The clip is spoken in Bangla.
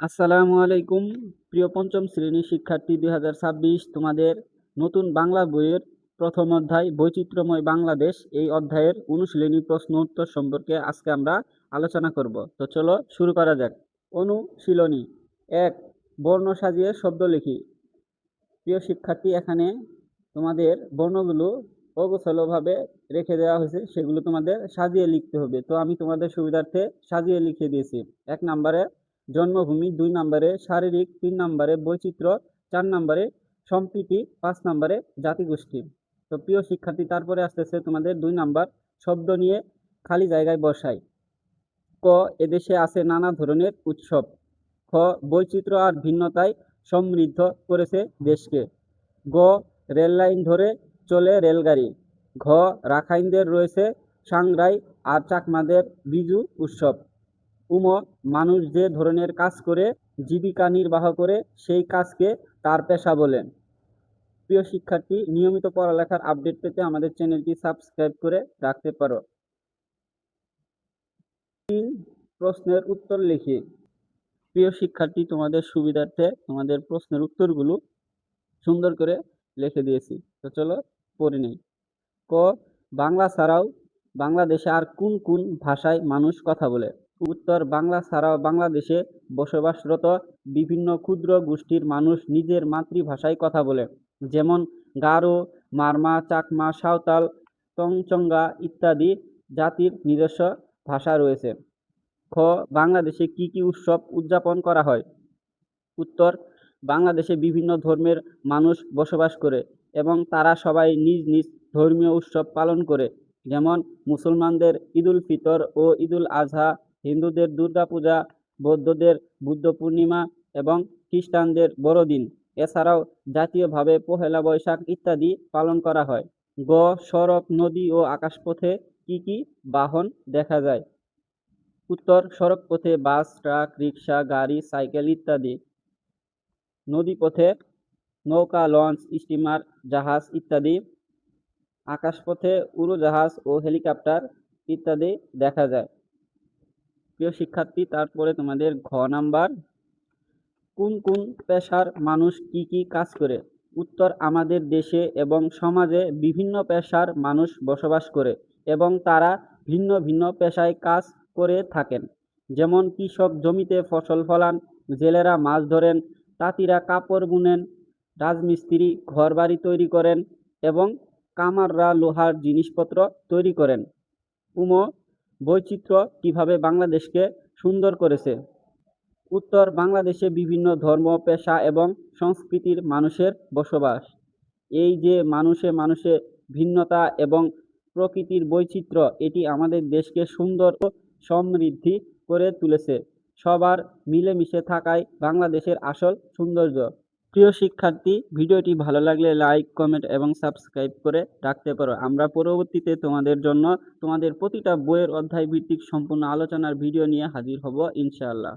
আসসালামু আলাইকুম, প্রিয় পঞ্চম শ্রেণির শিক্ষার্থী দুই হাজার ছাব্বিশ, তোমাদের নতুন বাংলা বইয়ের প্রথম অধ্যায়, বৈচিত্র্যময় বাংলাদেশ, এই অধ্যায়ের অনুশীলনী প্রশ্ন উত্তর সম্পর্কে আজকে আমরা আলোচনা করব। তো চলো শুরু করা যাক। অনুশীলনী, এক, বর্ণ সাজিয়ে শব্দ লিখি। প্রিয় শিক্ষার্থী, এখানে তোমাদের বর্ণগুলো অগোছালোভাবে রেখে দেওয়া হয়েছে, সেগুলো তোমাদের সাজিয়ে লিখতে হবে। তো আমি তোমাদের সুবিধার্থে সাজিয়ে লিখে দিয়েছি। এক নম্বরে জন্মভূমি দুই নম্বরে, শারীরিক তিন নম্বরে, বৈচিত্র্য চার নম্বরে, সম্প্রীতি পাঁচ নম্বরে, জাতিগোষ্ঠী। তো প্রিয় শিক্ষার্থী, তারপরে আসতেছে তোমাদের দুই নাম্বার শব্দ নিয়ে খালি জায়গায় বসাই। ক, এদেশে আছে নানা ধরনের উৎসব। খ, বৈচিত্র্য আর ভিন্নতায় সমৃদ্ধ করেছে দেশকে। গ, রেললাইন ধরে চলে রেলগাড়ি। ঘ, রাখাইনদের রয়েছে সাংরাই আর চাকমাদের বিজু উৎসব। উম মানুষ যে ধরনের কাজ করে, জীবিকা নির্বাহ করে, সেই কাজকে তার পেশা বলেন। প্রিয় শিক্ষার্থী, নিয়মিত পড়ালেখার আপডেট পেতে আমাদের চ্যানেলটি সাবস্ক্রাইব করে রাখতে পারো। তিন প্রশ্নের উত্তর লিখি। প্রিয় শিক্ষার্থী, তোমাদের সুবিধার্থে তোমাদের প্রশ্নের উত্তরগুলো সুন্দর করে লিখে দিয়েছি। তো চলো পড়ে নেই। ক, বাংলা ছাড়াও বাংলাদেশে আর কোন কোন ভাষায় মানুষ কথা বলে? উত্তর বাংলা ছাড়াও বাংলাদেশে বসবাসরত বিভিন্ন ক্ষুদ্র গোষ্ঠীর মানুষ নিজের মাতৃভাষায় কথা বলে, যেমন গারো, মারমা, চাকমা, সাঁওতাল, টংচঙ্গা ইত্যাদি জাতির নিজস্ব ভাষা রয়েছে। খ, বাংলাদেশে কি কি উৎসব উদযাপন করা হয়? উত্তর, বাংলাদেশে বিভিন্ন ধর্মের মানুষ বসবাস করে এবং তারা সবাই নিজ নিজ ধর্মীয় উৎসব পালন করে, যেমন মুসলমানদের ঈদুল ফিতর ও ঈদুল আজহা হিন্দুদের দুর্গা পূজা বৌদ্ধদের বুদ্ধ পূর্ণিমা এবং খ্রিস্টানদের বড়দিন। এছাড়াও জাতীয়ভাবে পহেলা বৈশাখ ইত্যাদি পালন করা হয়। গ সড়ক নদী ও আকাশপথে কি কি বাহন দেখা যায়? উত্তর সড়ক পথে বাস, ট্রাক রিক্সা গাড়ি, সাইকেল ইত্যাদি। নদীপথে নৌকা, লঞ্চ, স্টিমার, জাহাজ ইত্যাদি। আকাশপথে উড়োজাহাজ ও হেলিকপ্টার ইত্যাদি দেখা যায়। প্রিয় শিক্ষার্থী, তারপরে তোমাদের ঘ নাম্বার। কোন কোন পেশার মানুষ কি কি কাজ করে? উত্তর, আমাদের দেশে এবং সমাজে বিভিন্ন পেশার মানুষ বসবাস করে এবং তারা ভিন্ন ভিন্ন পেশায় কাজ করে থাকেন। যেমন কৃষক জমিতে ফসল ফলান, জেলেরা মাছ ধরেন, তাঁতিরা কাপড় বুনেন, রাজমিস্ত্রি ঘরবাড়ি তৈরি করেন এবং কামাররা লোহার জিনিসপত্র তৈরি করেন। উম বৈচিত্র্য কীভাবে বাংলাদেশকে সুন্দর করেছে। উত্তর বাংলাদেশে বিভিন্ন ধর্ম, পেশা এবং সংস্কৃতির মানুষের বসবাস। এই যে মানুষে মানুষে ভিন্নতা এবং প্রকৃতির বৈচিত্র্য, এটি আমাদের দেশকে সুন্দর ও সমৃদ্ধি করে তুলেছে। সবার মিলেমিশে থাকায় বাংলাদেশের আসল সৌন্দর্য। প্রিয় শিক্ষার্থী, ভিডিওটি ভালো লাগলে লাইক কমেন্ট এবং সাবস্ক্রাইব করে রাখতে পারো। আমরা পরবর্তীতে তোমাদের জন্য তোমাদের প্রতিটা বইয়ের অধ্যায় ভিত্তিক সম্পূর্ণ আলোচনার ভিডিও নিয়ে হাজির হব, ইনশাআল্লাহ।